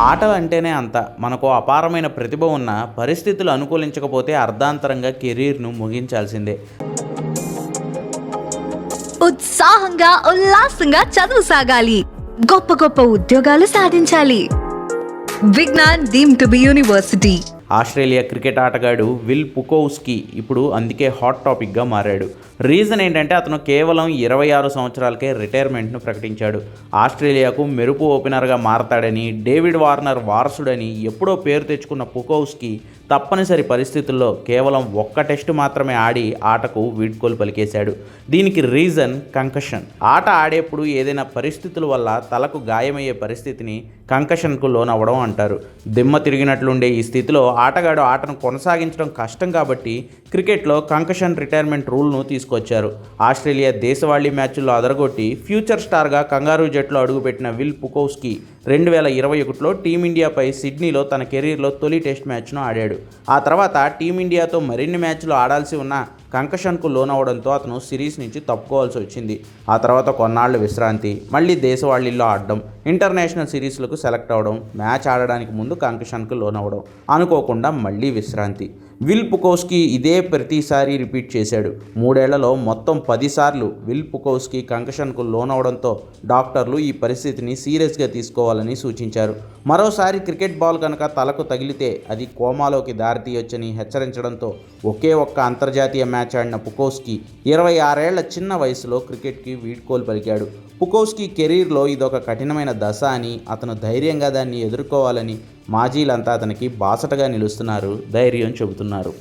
ఆట అంటేనే అంత. మనకు అపారమైన ప్రతిభ ఉన్న పరిస్థితులు అనుకూలించకపోతే అర్ధాంతరంగా కెరీర్ను ముగించాల్సిందే. ఉత్సాహంగా ఉల్లాసంగా చదువు సాగాలి. గొప్ప గొప్ప ఉద్యోగాలు సాధించాలి. Vignan deem to be university. Australia cricket ఆటగాడు విల్ పుకోవ్స్కి ఇప్పుడు అందుకే హాట్ టాపిక్గా మారాడు. రీజన్ ఏంటంటే అతను కేవలం ఇరవై ఆరు సంవత్సరాలకే రిటైర్మెంట్ను ప్రకటించాడు. ఆస్ట్రేలియాకు మెరుపు ఓపెనర్గా మారతాడని డేవిడ్ వార్నర్ వారసుడని ఎప్పుడో పేరు తెచ్చుకున్న పుకోవ్స్కి తప్పనిసరి పరిస్థితుల్లో కేవలం ఒక్క టెస్టు మాత్రమే ఆడి ఆటకు వీడ్కోలు పలికేశాడు. దీనికి రీజన్ కంకషన్. ఆట ఆడేప్పుడు ఏదైనా పరిస్థితుల వల్ల తలకు గాయమయ్యే పరిస్థితిని కంకషన్కు లోనవ్వడం అంటారు. దిమ్మ తిరిగినట్లుండే ఈ స్థితిలో ఆటగాడు ఆటను కొనసాగించడం కష్టం కాబట్టి క్రికెట్లో కంకషన్ రిటైర్మెంట్ రూల్ను తీసుకొచ్చారు. ఆస్ట్రేలియా దేశవాళీ మ్యాచ్ల్లో అదరగొట్టి ఫ్యూచర్ స్టార్గా కంగారు జట్లో అడుగుపెట్టిన విల్ పుకోవ్స్కి రెండు వేల ఇరవై ఒకటిలో టీమిండియాపై సిడ్నీలో తన కెరీర్లో తొలి టెస్ట్ మ్యాచ్ను ఆడాడు. ఆ తర్వాత టీమిండియాతో మరిన్ని మ్యాచ్లు ఆడాల్సి ఉన్న కంకషన్కు లోనవడంతో అతను సిరీస్ నుంచి తప్పుకోవాల్సి వచ్చింది. ఆ తర్వాత కొన్నాళ్ళు విశ్రాంతి మళ్ళీ దేశవాళీల్లో ఆడడం ఇంటర్నేషనల్ సిరీస్లకు సెలెక్ట్ అవ్వడం మ్యాచ్ ఆడడానికి ముందు కంకషన్కు లోనవ్వడం అనుకోకుండా మళ్ళీ విశ్రాంతి. విల్ పుకోస్కి ఇదే ప్రతిసారి రిపీట్ చేశాడు. మూడేళ్ళలో మొత్తం పదిసార్లు విల్ పుకోస్కి కంకషన్కు లోనవడంతో డాక్టర్లు ఈ పరిస్థితిని సీరియస్గా తీసుకోవాలని సూచించారు. మరోసారి క్రికెట్ బాల్ కనుక తలకు తగిలితే అది కోమాలోకి దారితీయొచ్చని హెచ్చరించడంతో ఒకే ఒక్క అంతర్జాతీయ మ్యాచ్ ఆడిన పుకోస్కి ఇరవై ఆరేళ్ళ చిన్న వయసులో క్రికెట్కి వీడ్కోలు పలికాడు. పుకోస్కి కెరీర్లో ఇదొక కఠినమైన దశ అని అతను ధైర్యంగా దాన్ని ఎదుర్కోవాలని మాజీలంతా అతనికి బాసటగా నిలుస్తున్నారు ధైర్యం చెబుతున్నారు